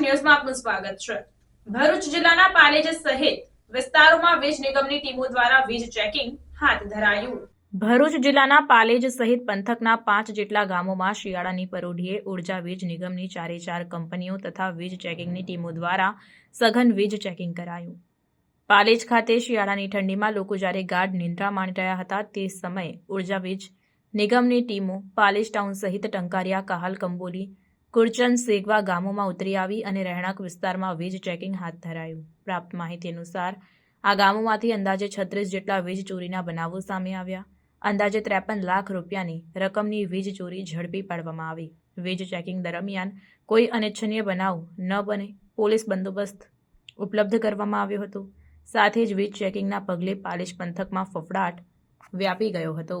ન્યૂઝમાં આપનું સ્વાગત છે. ભરૂચ જિલ્લાના પાલેજ સહિત વિસ્તારોમાં વીજ નિગમની ટીમો દ્વારા વીજ ચેકિંગ હાથ ધરાયું. ભરૂચ જિલ્લાના પાલેજ સહિત પંથકના પાંચ જેટલા ગામોમાં શિયાળાની પરોઢીએ ઊર્જા વીજ નિગમની ચારે ચાર કંપનીઓ તથા વીજ ચેકિંગની ટીમો દ્વારા સઘન વીજ ચેકિંગ કરાયું. પાલેજ ખાતે શિયાળાની ઠંડીમાં લોકો જ્યારે ગાઢ નિંદ્રા માણી રહ્યા હતા તે સમયે ઊર્જા વીજ નિગમની ટીમો પાલેજ ટાઉન સહિત ટંકારિયા, કહાલ, કંબોલી કુરચન સેગવા ગામોમાં ઉતરી આવી અને રહેણાંક વિસ્તારમાં વીજ ચેકિંગ હાથ ધરાયું. પ્રાપ્ત માહિતી અનુસાર, આ ગામોમાંથી અંદાજે છત્રીસ જેટલા વીજ ચોરીના બનાવો સામે આવ્યા. અંદાજે ત્રેપન લાખ રૂપિયાની રકમની વીજ ચોરી ઝડપી પાડવામાં આવી. વીજ ચેકિંગ દરમિયાન કોઈ અનિચ્છનીય બનાવ ન બને, પોલીસ બંદોબસ્ત ઉપલબ્ધ કરવામાં આવ્યો હતો. સાથે જ વીજ ચેકિંગના પગલે પાલિશ પંથકમાં ફફડાટ વ્યાપી ગયો હતો.